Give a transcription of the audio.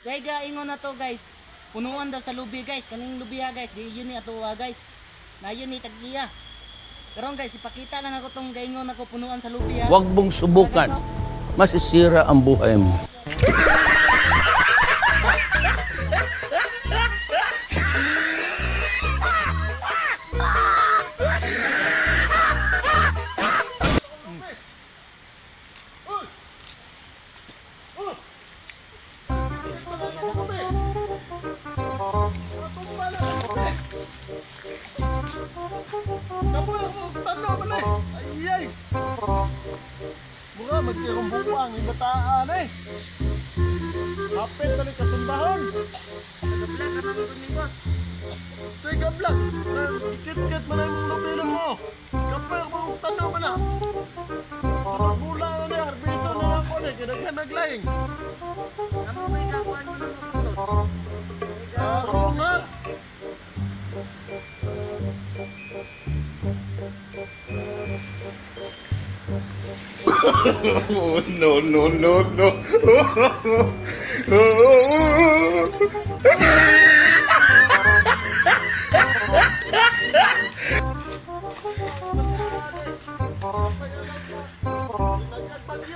Dahil ga ingon na to guys. Punuan daw sa lubi guys. Kaning lubi ha guys. Di yun ni ato ha guys. Na yun ni tagiya. Karon guys, ipakita lang ako tong gaingon ako punuan sa lubi ha. Huwag mong subukan. Masisira ang buhay mo. Kapo ako, tanaw man eh. Mura, magkirong yung bataan eh. Hapit na rin katumbahon. Say gablak, kit-kit man ang nobilo mo. Ako, tanaw man na. Sa magbulang na niya, harbiso na ako eh, kinagan naglaing. Amo may kakuan mo ng. Oh, no, no, no, no.